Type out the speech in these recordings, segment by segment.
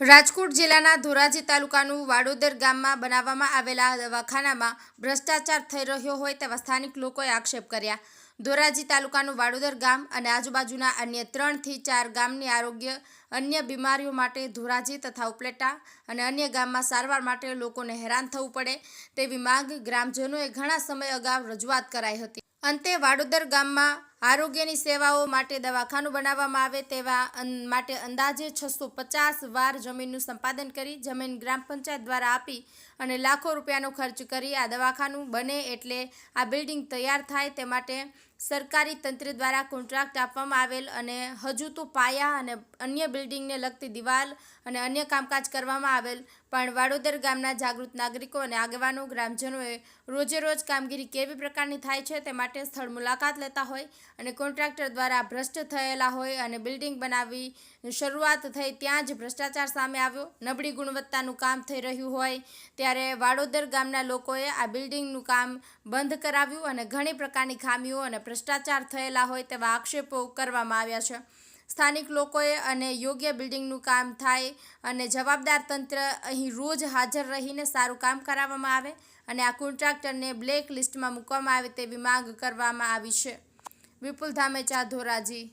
રાજકોટ જિલ્લાના ધોરાજી તાલુકાનું વાડોદર ગામમાં બનાવવામાં આવેલા દવાખાનામાં ભ્રષ્ટાચાર થઈ રહ્યો હોય તેવા સ્થાનિક લોકોએ આક્ષેપ કર્યા. ધોરાજી તાલુકાનું વાડોદર ગામ અને આજુબાજુના અન્ય ત્રણથી ચાર ગામની આરોગ્ય, અન્ય બીમારીઓ માટે ધોરાજી તથા ઉપલેટા અને અન્ય ગામમાં સારવાર માટે લોકોને હેરાન થવું પડે તેવી માંગ ગ્રામજનોએ ઘણા સમય અગાઉ રજૂઆત કરાઈ હતી. અંતે વાડોદર ગામમાં આરોગ્યની સેવાઓ માટે દવાખાનું બનાવવામાં આવે તેવા માટે અંદાજે છસો પચાસ વાર જમીનનું સંપાદન કરી જમીન ગ્રામ પંચાયત દ્વારા આપી અને લાખો રૂપિયાનો ખર્ચ કરી આ દવાખાનું બને એટલે આ બિલ્ડિંગ તૈયાર થાય તે માટે સરકારી તંત્ર દ્વારા કોન્ટ્રાક્ટ આપવામાં આવેલ અને હજુ તો પાયા અને અન્ય બિલ્ડિંગને લગતી દિવાલ અને અન્ય કામકાજ કરવામાં આવેલ. પણ વાડોદર ગામના જાગૃત નાગરિકો અને આગેવાનો, ગ્રામજનોએ રોજે રોજ કામગીરી કેવી પ્રકારની થાય છે તે માટે સ્થળ મુલાકાત લેતા હોય. અને કોન્ટ્રાક્ટર દ્વારા ભ્રષ્ટ થયેલા હોય અને બિલ્ડિંગ બનાવી શરૂઆત થઈ ત્યાં જ ભ્રષ્ટાચાર સામે આવ્યો. નબળી ગુણવત્તાનું કામ થઈ રહ્યું હોય ત્યારે વાડોદર ગામના લોકોએ આ બિલ્ડિંગનું કામ બંધ કરાવ્યું અને ઘણી પ્રકારની ખામીઓ અને ભ્રષ્ટાચાર થયેલા હોય તેવા આક્ષેપો કરવામાં આવ્યા છે. સ્થાનિક લોકોએ અને યોગ્ય બિલ્ડિંગનું કામ થાય અને જવાબદાર તંત્ર અહીં રોજ હાજર રહીને સારું કામ કરાવવામાં આવે અને આ કોન્ટ્રાક્ટરને બ્લેક લિસ્ટમાં મૂકવામાં આવે તેવી માંગ કરવામાં આવી છે. વિપુલ ધામેચા ધોરાજી.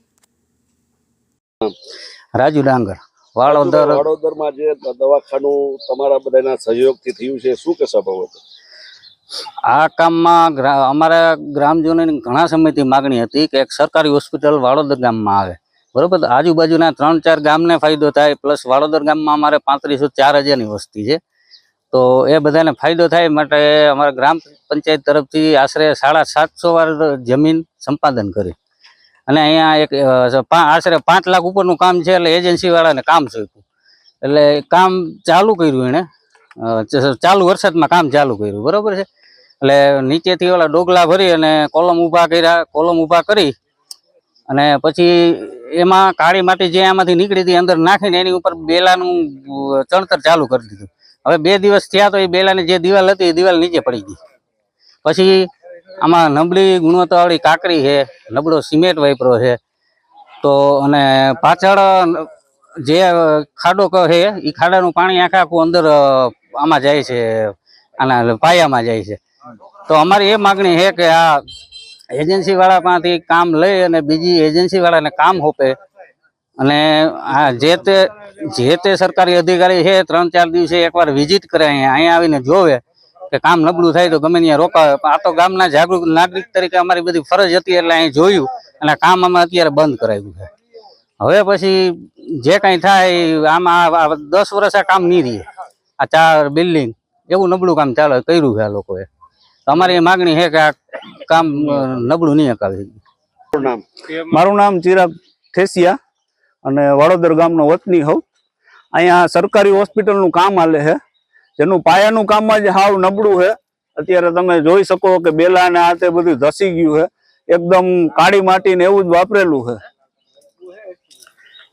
રાજુ ડાંગર વાળોદર. વડોદરમાં જે દવાખાનું તમારા બધાના સહયોગથી થયું છે શું કહેશો બાબત આ કામમાં અમારા ગ્રામજનોની ઘણા સમયથી માગણી હતી કે એક સરકારી હોસ્પિટલ વાળોદર ગામમાં આવે. બરોબર? આજુબાજુના ત્રણ ચાર ગામને ફાયદો થાય પ્લસ વાળોદર ગામમાં અમારે પાંત્રીસો ચાર હજારની વસ્તી છે. તો એ બધાને ફાયદો થાય માટે અમારા ગ્રામ પંચાયત તરફથી આશરે સાડા સાતસો વાર જમીન સંપાદન કરી. અને અહીંયા એક આશરે પાંચ લાખ ઉપરનું કામ છે એટલે એજન્સીવાળાને કામ સોંપ્યું. એટલે કામ ચાલુ કર્યું એણે. ચાલુ વરસાદમાં કામ ચાલુ કર્યું. બરોબર છે? એટલે નીચેથી ઓલા ડોગલા ભરી અને કોલમ ઊભા કર્યા, કોલમ ઊભા કરી અને પછી એમાં કાળી માટી જે આમાંથી નીકળી હતી અંદર નાખીને એની ઉપર બેલાનું ચણતર ચાલુ કરી દીધું. હવે બે દિવસ થયા તો એ બેલાની જે દિવાલ હતી, એ દિવાલ નીચે પડી ગઈ. પછી આમાં નબળી ગુણવત્તાવાળી કાકરી છે, નબળો સિમેન્ટ વાપરો છે. તો અને પાછળ જે ખાડો છે એ ખાડાનું પાણી આખા આખું અંદર આમાં જાય છે, આના પાયામાં જાય છે. તો અમારી એ માગણી છે કે આ એજન્સી પાસેથી કામ લઈ અને બીજી એજન્સી વાળાને કામ સોંપે. અને આ જે તે જે તે સરકારી અધિકારી છે ત્રણ ચાર દિવસે એકવાર વિઝિટ કરે અહીંયા. અહીંયા આવીને જોવે કે કામ નબળું થાય તો ગમે ત્યાં રોકાવે. પણ આ તો ગામના જાગૃત નાગરિક તરીકે અમારી બધી ફરજ હતી એટલે અહીં જોયું અને કામ અમે અત્યારે બંધ કરાવ્યું છે. હવે પછી જે કાંઈ થાય આમાં દસ વર્ષ આ કામ નહીં રહીએ આ ચાર બિલ્ડિંગ એવું નબળું કામ ચાલે કર્યું છે આ લોકોએ. તો અમારી એ માગણી છે કે આ કામ નબળું નહીં અકાવી મારું નામ ચિરાગ ઠેસિયા અને વડોદર ગામનો વતની હોઉં. અહીંયા સરકારી હોસ્પિટલનું કામ હાલે છે. જેનું પાયાનું કામ જ હાવ નબળું છે. અત્યારે તમે જોઈ શકો કે બેલા ને આ તે બધું ધસી ગયું છે. એકદમ કાળી માટી ને એવું જ વાપરેલું છે.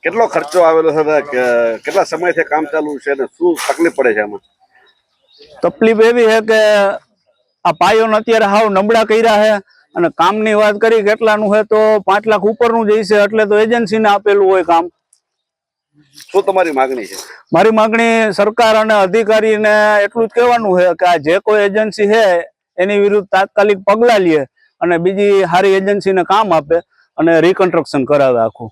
કેટલો ખર્ચો આવેલો છે કેટલા સમયથી કામ ચાલુ છે અને શું તકલીફ પડે છે આમાં? તકલીફ એવી છે કે આ પાયોને અત્યારે હાવ નબળા કર્યા છે અને કામની વાત કરી કેટલાનું છે તો પાંચ લાખ ઉપરનું જ છે એટલે તો એજન્સીને આપેલું હોય કામ. શું તમારી માંગણી છે? મારી માગણી સરકાર અને અધિકારીને એટલું જ કહેવાનું છે કે આ જે કોઈ એજન્સી છે, એની વિરુદ્ધ તાત્કાલિક પગલાં લે અને બીજી સારી એજન્સીને કામ આપે અને રિકન્સ્ટ્રક્શન કરાવે આખું.